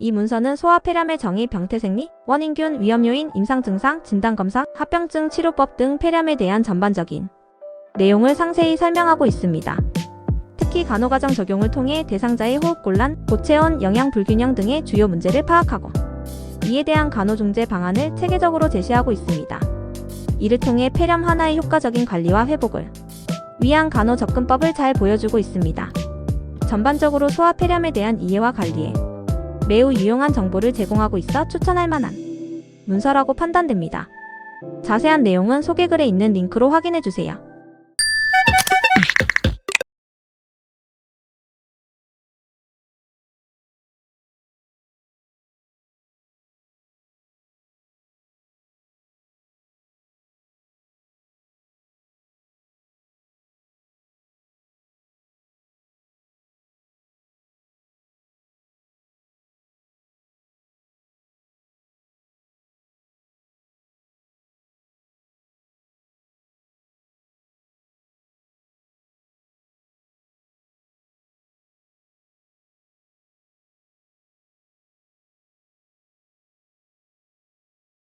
이 문서는 소아 폐렴의 정의, 병태 생리, 원인균, 위험 요인, 임상 증상, 진단 검사, 합병증 치료법 등 폐렴에 대한 전반적인 내용을 상세히 설명하고 있습니다. 특히 간호과정 적용을 통해 대상자의 호흡곤란, 고체온, 영양 불균형 등의 주요 문제를 파악하고 이에 대한 간호중재 방안을 체계적으로 제시하고 있습니다. 이를 통해 폐렴 하나의 효과적인 관리와 회복을 위한 간호 접근법을 잘 보여주고 있습니다. 전반적으로 소아 폐렴에 대한 이해와 관리에 매우 유용한 정보를 제공하고 있어 추천할 만한 문서라고 판단됩니다. 자세한 내용은 소개글에 있는 링크로 확인해 주세요.